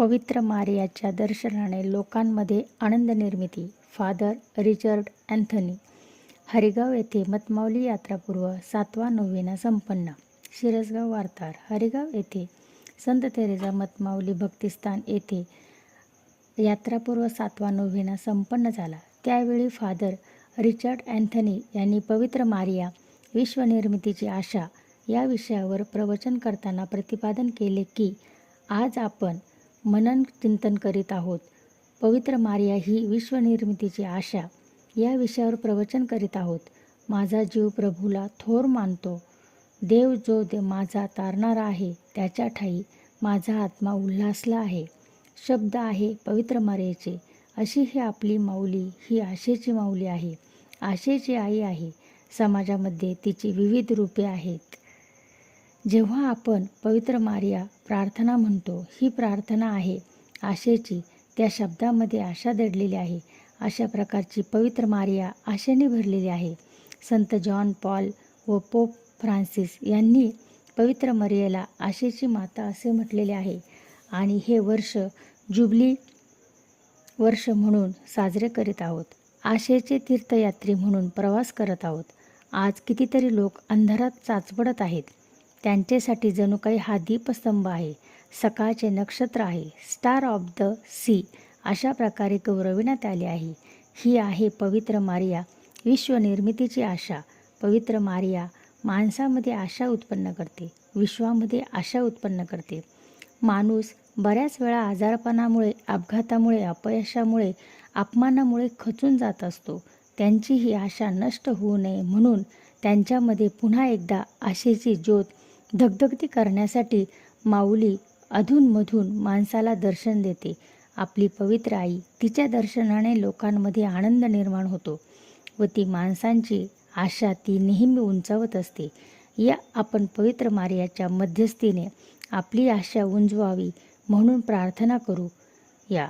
पवित्र मारियाच्या दर्शनाने लोकांमध्ये आनंद निर्मिती फादर रिचर्ड अँथनी हरिगाव येथे मतमावली यात्रापूर्व सातवा नोवेना संपन्न. शिरसगाव वार्ताहर हरिगाव येथे संत तेरेजा मतमावली भक्तिस्थान येथे यात्रापूर्व सातवा नोव्हेना संपन्न झाला. त्यावेळी फादर रिचर्ड अँथनी यांनी पवित्र मारिया विश्वनिर्मितीची आशा या विषयावर प्रवचन करताना प्रतिपादन केले की आज आपण मनन चिंतन करीत आहोत. पवित्र मारिया ही विश्वनिर्मितीची आशा. या विषयावर प्रवचन करीत आहोत. माझा जीव प्रभूला थोर मानतो. देव जो दे माझा तारणारा आहे त्याच्या ठाई माझा आत्मा उल्हासला आहे. शब्द आहे पवित्र मारेचे अशी ही आपली माऊली ही आशेची माऊली आहे. आशेची आई आहे. समाजामध्ये तिची विविध रूपे आहेत. जेव्हा आपण पवित्र मारिया प्रार्थना म्हणतो. ही प्रार्थना आहे. आशेची. त्या शब्दामध्ये आशा दडलेली आहे. अशा प्रकारची पवित्र मारिया आशेने भरलेली आहे. संत जॉन पॉल व पोप फ्रान्सिस यांनी पवित्र मरियेला आशेची माता असे म्हटलेले आहे. आणि हे वर्ष जुबली वर्ष म्हणून साजरे करीत आहोत. आशेचे तीर्थयात्री म्हणून प्रवास करत आहोत. आज कितीतरी लोक अंधारात चाचपडत आहेत. त्यांच्यासाठी जणू काही हा दीपस्तंभ आहे. सकाळचे नक्षत्र आहे. स्टार ऑफ द सी अशा प्रकारे गौरविण्यात आले आहे. ही आहे पवित्र मारिया विश्वनिर्मितीची आशा. पवित्र मारिया माणसामध्ये आशा उत्पन्न करते विश्वामध्ये आशा उत्पन्न करते. माणूस बऱ्याच वेळा आजारपणामुळे अपघातामुळे अपयशामुळे अपमानामुळे खचून जात असतो. त्यांची ही आशा नष्ट होऊ नये म्हणून त्यांच्यामध्ये पुन्हा एकदा आशेची ज्योत धगधगती करण्यासाठी माऊली अधूनमधून माणसाला दर्शन देते. आपली पवित्र आई तिच्या दर्शनाने लोकांमध्ये आनंद निर्माण होतो व ती माणसांची आशा ती नेहमी उंचावत असते. या आपण पवित्र मार्याच्या मध्यस्थीने आपली आशा उंजवावी म्हणून प्रार्थना करू. या.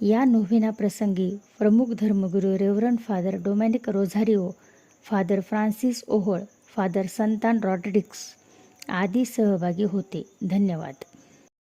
या नोव्हेना प्रसंगी प्रमुख धर्मगुरू reverend father Dominic Rosario father Francis Ohol father Santan Rodrigues आदी सहभागी होते. धन्यवाद.